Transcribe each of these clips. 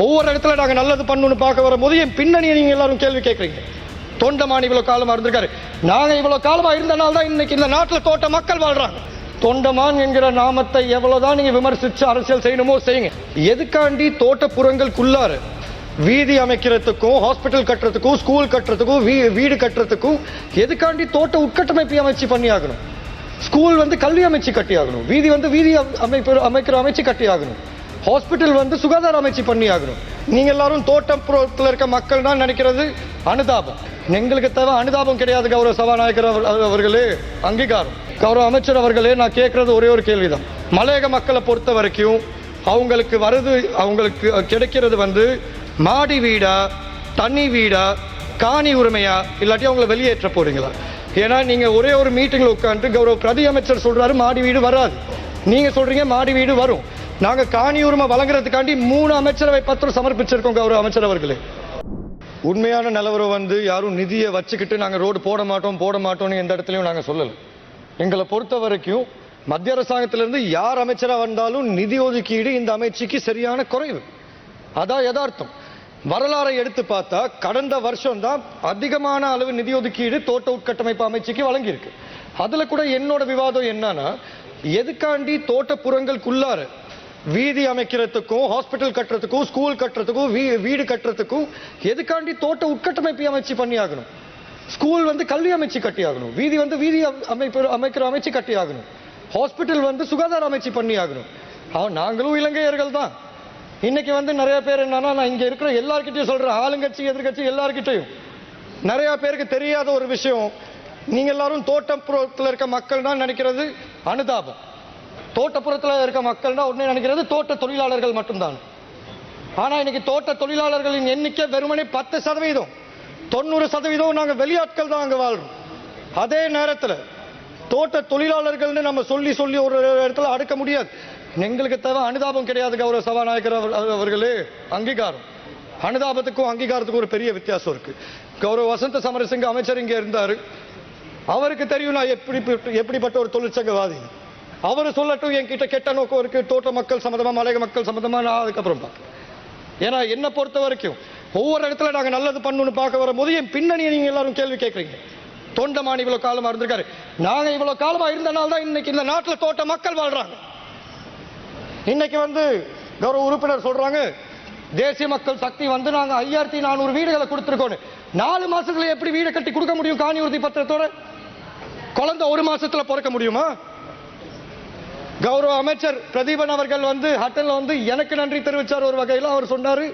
ஒவ்வொரு இடத்துல நாங்க நல்லது பண்ணணும்னு பார்க்க வரும்போது என் பின்னணியை நீங்க எல்லாரும் கேள்வி கேட்குறீங்க. தொண்டமான் இவ்வளவு காலமா இருந்திருக்காரு. நாங்க இவ்வளவு காலமா இருந்தனால தான் இன்னைக்கு இந்த நாட்டில் தோட்ட மக்கள் வாழ்றாங்க. தொண்டமான் என்கிற நாமத்தை எவ்வளவுதான் நீங்க விமர்சிச்சு அரசியல் செய்யணுமோ செய்யுங்க. எதுக்காண்டி தோட்டப்புறங்களுக்குள்ளாரு வீதி அமைக்கிறதுக்கும் ஹாஸ்பிட்டல் கட்டுறதுக்கும் ஸ்கூல் கட்டுறதுக்கும் வீ- வீடு கட்டுறதுக்கும் எதுக்காண்டி தோட்ட உட்கட்டமைப்பு அமைச்சு பண்ணி ஆகணும் ஸ்கூல் வந்து கல்வி அமைச்சு கட்டி ஆகணும் வீதி வந்து வீதி அமைப்பு அமைக்கிற அமைச்சு கட்டி ஆகணும் ஹாஸ்பிட்டல் வந்து சுகாதார அமைச்சு பண்ணி ஆகணும். நீங்க எல்லாரும் தோட்டப்புறத்தில் இருக்க மக்கள் தான் நினைக்கிறது அனுதாபம். எங்களுக்கு தேவை அனுதாபம் கிடையாது கௌரவ சபாநாயகர் அவர்- அவர்களே. அங்கீகாரம். கௌரவ அமைச்சர் அவர்களே நான் கேட்கறது ஒரே ஒரு கேள்விதான். மலையக மக்களை பொறுத்த வரைக்கும் அவங்களுக்கு வருது அவங்களுக்கு கிடைக்கிறது வந்து மாடி வீடா தனி வீடா காணி உரிமையா இல்லாட்டி அவங்கள வெளியேற்ற போறீங்களா? ஏன்னா நீங்க ஒரே ஒரு மீட்டிங்ல உட்காந்து கௌரவ பிரதி அமைச்சர் சொல்றாரு மாடி வீடு வராது. நீங்க சொல்றீங்க மாடி வீடு வரும். நாங்க காணி உரிமை வழங்குறதுக்காண்டி மூணு அமைச்சரவை பத்திரம் சமர்ப்பிச்சிருக்கோம் கௌரவ அமைச்சர் அவர்களே. உண்மையான நிலவரம் வந்து யாரும் நிதியை வச்சுக்கிட்டு நாங்க ரோடு போட மாட்டோம் போட மாட்டோம்னு எந்த இடத்துலயும் நாங்க சொல்லல. எங்களை பொறுத்த வரைக்கும் மத்திய அரசாங்கத்திலிருந்து யார் அமைச்சராக வந்தாலும் நிதி ஒதுக்கீடு இந்த அமைச்சுக்கு சரியான குறைவு. அதான் யதார்த்தம். வரலாறை எடுத்து பார்த்தா கடந்த வருஷம் தான் அதிகமான அளவு நிதி ஒதுக்கீடு தோட்ட உட்கட்டமைப்பு அமைச்சுக்கு வழங்கியிருக்கு. அதுல கூட என்னோட விவாதம் என்னன்னா எதுக்காண்டி தோட்டப்புறங்களுக்குள்ளார வீதி அமைக்கிறதுக்கும் ஹாஸ்பிட்டல் கட்டுறதுக்கும் ஸ்கூல் கட்டுறதுக்கும் வீ- வீடு கட்டுறதுக்கும் எதுக்காண்டி தோட்ட உட்கட்டமைப்பை அமைச்சு பண்ணி ஆகணும் ஸ்கூல் வந்து கல்வி அமைச்சு கட்டி ஆகணும் வீதி வந்து வீதி அமைப்பு அமைக்கிற அமைச்சு கட்டி ஆகணும் ஹாஸ்பிட்டல் வந்து சுகாதார அமைச்சு பண்ணி ஆகணும் நாங்களும் இலங்கையர்கள் தான். இன்னைக்கு வந்து நிறைய பேர் என்னன்னா நான் இங்க இருக்கிற எல்லார்கிட்டையும் சொல்றேன். ஆளுங்கட்சி எதிர்கட்சி எல்லார்கிட்டையும். நிறைய பேருக்கு தெரியாத ஒரு விஷயம். நீங்க எல்லாரும் தோட்டப்புறத்தில் இருக்க மக்கள் தான் நினைக்கிறது அனுதாபம். தோட்டப்புறத்தில் இருக்க மக்கள் உடனே நினைக்கிறது தோட்ட தொழிலாளர்கள் மட்டும்தான். ஆனால் இன்னைக்கு தோட்ட தொழிலாளர்களின் எண்ணிக்கை வெறுமனே பத்து சதவீதம். தொண்ணூறு சதவீதம் நாங்கள் வெளியாட்கள் தான் அங்கே வாழ்றோம். அதே நேரத்தில் தோட்ட தொழிலாளர்கள்னு நம்ம சொல்லி சொல்லி ஒரு இடத்துல அடுக்க முடியாது. எங்களுக்கு தேவை அனுதாபம் கிடையாது கௌரவ சபாநாயகர் அவர்- அவர்களே. அங்கீகாரம். அனுதாபத்துக்கும் அங்கீகாரத்துக்கும் ஒரு பெரிய வித்தியாசம் இருக்கு. கௌரவ வசந்த சமரசிங்க அமைச்சர் இங்கே இருந்தார். அவருக்கு தெரியும் நான் எப்படி எப்படிப்பட்ட ஒரு தொழிற்சங்கவாதி. அவர் சொல்லட்டும் என்கிட்ட கெட்ட நோக்கம் இருக்குது தோட்ட மக்கள் சம்மந்தமாக மலைய மக்கள் சம்மந்தமாக நான் அதுக்கப்புறம் பார்க்குறேன். ஏன்னா என்னை பொறுத்த வரைக்கும் ஒவ்வொரு இடத்துல நாங்கள் நல்லது பண்ணணும்னு பார்க்க வரும்போது என் பின்னணியை நீங்கள் எல்லாரும் கேள்வி கேட்குறீங்க. தொண்டமான் இவ்வளோ காலமாக இருந்திருக்காரு. நாங்கள் இவ்வளோ காலமாக இருந்தனால தான் இன்னைக்கு இந்த நாட்டில் தோட்ட மக்கள் வாழ்கிறாங்க இன்னைக்கு வந்து கௌரவ உறுப்பினர் சொல்கிறாங்க தேசிய மக்கள் சக்தி வந்து நாங்கள் ஐயாயிரத்தி நானூறு வீடுகளை கொடுத்துருக்கோம் நாலு மாசத்துல எப்படி வீடு கட்டி கொடுக்க முடியும் காணி உறுதி பத்திரத்தோட? குழந்தை ஒரு மாசத்துல பிறக்க முடியுமா? கௌரவ அமைச்சர் பிரதீபன் அவர்கள் வந்து ஹட்டலில் வந்து எனக்கு நன்றி தெரிவித்தார் ஒரு வகையில். அவர் சொன்னார்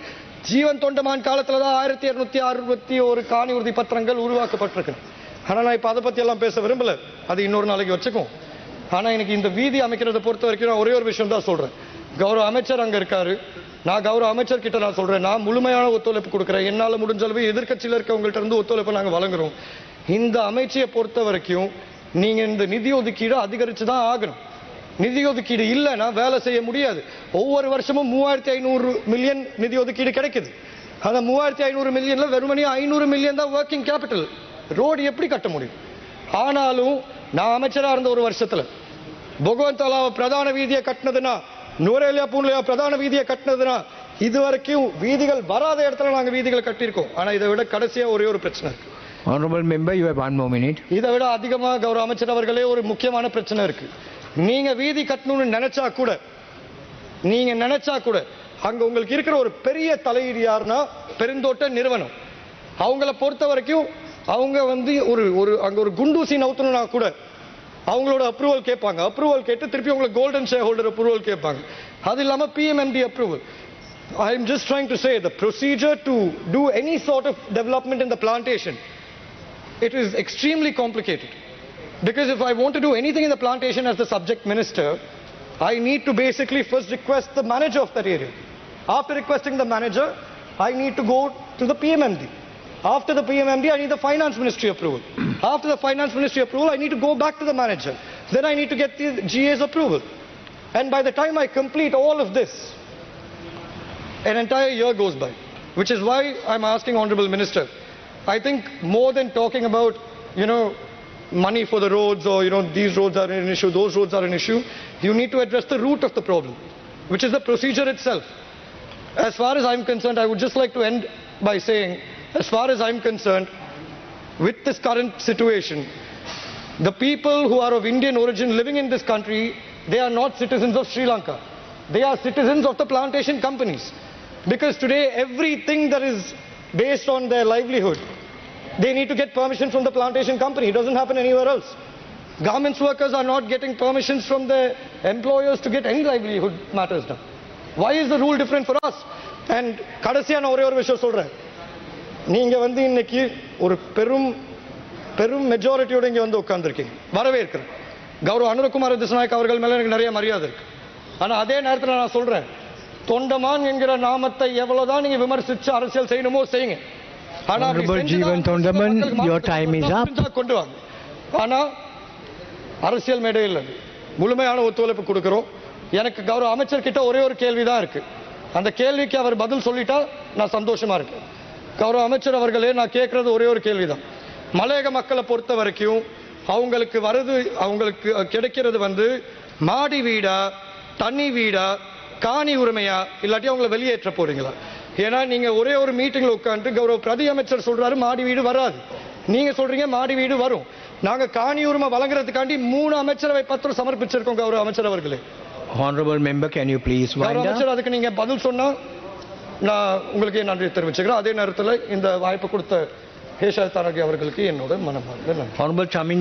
ஜீவன் தொண்டமான் காலத்தில் தான் ஆயிரத்தி இரநூத்தி அறுபத்தி ஒரு காணி உறுதி பத்திரங்கள் உருவாக்கப்பட்டிருக்கு ஆனால் நான் இப்போ அதை பற்றி எல்லாம் பேச விரும்பல. அது இன்னொரு நாளைக்கு வச்சுக்கும் ஆனால் எனக்கு இந்த வீதி அமைக்கிறதை பொறுத்த வரைக்கும் நான் ஒரே ஒரு விஷயம் தான் சொல்கிறேன் கௌரவ அமைச்சர் அங்கே இருக்காரு. நான் கௌரவ அமைச்சர் கிட்ட நான் சொல்கிறேன் நான் முழுமையான ஒத்துழைப்பு கொடுக்குறேன். என்னால் முடிஞ்ச அளவு எதிர்கட்சியில் இருக்கவங்கள்ட்ட இருந்து ஒத்துழைப்பு நாங்கள் வழங்குறோம். இந்த அமைச்சியை பொறுத்த வரைக்கும் நீங்கள் இந்த நிதி ஒதுக்கீடு அதிகரித்து தான் ஆகணும். நிதி ஒதுக்கீடு இல்லைன்னா வேலை செய்ய முடியாது. ஒவ்வொரு வருஷமும் மூவாயிரத்தி ஐநூறு மில்லியன் நிதி ஒதுக்கீடு கிடைக்குது. அந்த மூவாயிரத்தி ஐநூறு மில்லியன்ல வெறுமனே ஐநூறு மில்லியன் தான் ஒர்க்கிங் கேபிட்டல் ரோடு எப்படி கட்ட முடியும்? ஆனாலும் நான் அமைச்சரா இருந்த ஒரு வருஷத்துல பகவந்தலாவை பிரதான வீதியை கட்டினதுன்னா நூரேலியா பூன்லையா பிரதான வீதியை கட்டினதுன்னா இது வரைக்கும் வீதிகள் வராத இடத்துல நாங்க வீதிகள் கட்டியிருக்கோம். ஆனா இதை விட கடைசியா ஒரே ஒரு பிரச்சனை இருக்கு. Honorable member, you have one more minute. இதை விட அதிகமா கௌரவ அமைச்சர் அவர்களே ஒரு முக்கியமான பிரச்சனை இருக்கு. நீங்க வீதி கட்டணும்னு நினைச்சா கூட நீங்க நினைச்சா கூட அங்க உங்களுக்கு இருக்கிற ஒரு பெரிய தலையீடு யாருன்னா பெருந்தோட்ட நிறுவனம். அவங்கள பொறுத்த வரைக்கும் அவங்க வந்து ஒரு ஒரு அங்க ஒரு குண்டூசி நவுத்தணும்னா கூட அவங்களோட அப்ரூவல் கேட்பாங்க. அப்ரூவல் கேட்டு திருப்பி உங்களுக்கு கோல்டன் ஷேர் ஹோல்டர் அப்ரூவல் கேட்பாங்க. அது இல்லாம PMMT approval I am just trying to say the procedure to do any sort of development in the plantation it is extremely complicated Because if I want to do anything in the plantation as the subject minister, I need to basically first request the manager of that area. After requesting the manager, I need to go to the PMMD. After the PMMD, I need the finance ministry approval. After the finance ministry approval, I need to go back to the manager. Then I need to get the GA's approval. And by the time I complete all of this, an entire year goes by. Which is why I'm asking Honorable Minister, I think more than talking about, you know, money for the roads or, you know, these roads are an issue, those roads are an issue, you need to address the root of the problem, which is the procedure itself. as far as I'm concerned, I would just like to end by saying, as far as I'm concerned, with this current situation, the people who are of Indian origin living in this country, they are not citizens of Sri Lanka. They are citizens of the plantation companies. Because today, everything that is based on their livelihood, they need to get permission from the plantation company. It doesn't happen anywhere else. Garments workers are not getting permissions from their employers to get any livelihood matters done. Why is the rule different for us? And கடைசியா ஒரே ஒரு விஷயம் சொல்கிறேன் நீங்கள் வந்து இன்னைக்கு ஒரு பெரும் பெரும் மெஜாரிட்டியோட இங்கே வந்து உட்கார்ந்துருக்கீங்க வரவேற்கிறேன் கௌரவ அனுரகுமார் திசநாயக் அவர்கள் மேலே எனக்கு நிறைய மரியாதை இருக்கு ஆனால் அதே நேரத்தில் நான் சொல்கிறேன் தொண்டமான் என்கிற நாமத்தை எவ்வளோதான் நீங்கள் விமர்சித்து அரசியல் செய்யணுமோ செய்யுங்க Honorable ஜீவன் மக்களுக்கு your time is up. கொண்டு வாங்க ஆனா அரசியல் மேடையில் முழுமையான ஒத்துழைப்பு கொடுக்கிறோம். எனக்கு கௌரவ அமைச்சர் கிட்ட ஒரே ஒரு கேள்வி தான் இருக்கு. அந்த கேள்விக்கு அவர் பதில் சொல்லிட்டா நான் சந்தோஷமா இருக்கேன். கௌரவ அமைச்சர் அவர்களே நான் கேட்கறது ஒரே ஒரு கேள்விதான். மலையக மக்களை பொறுத்த வரைக்கும் அவங்களுக்கு வருது அவங்களுக்கு கிடைக்கிறது வந்து மாடி வீடா தண்ணி வீடா காணி உரிமையா இல்லாட்டி அவங்கள வெளியேற்ற போறீங்களா? ஏன்னா நீங்க ஒரே ஒரு மீட்டிங்ல உட்காந்து கௌரவ பிரதி அமைச்சர் சொல்றாரு மாடி வீடு வராது. நீங்க சொல்றீங்க மாடி வீடு வரும். நாங்க காணி உரிமை வழங்குறதுக்காண்டி மூணு அமைச்சரவை பத்திரம் சமர்ப்பிச்சிருக்கோம் கௌரவ அமைச்சர் அவர்களே. You please கௌரவ wind up? அமைச்சர் அதுக்கு நீங்க பதில் சொன்னா நான் உங்களுக்கு நன்றி தெரிவிச்சுக்கிறேன். அதே நேரத்தில் இந்த வாய்ப்பு கொடுத்த ஹேஷா தாரகி அவர்களுக்கு என்னோட மனமார்ந்த நன்றி.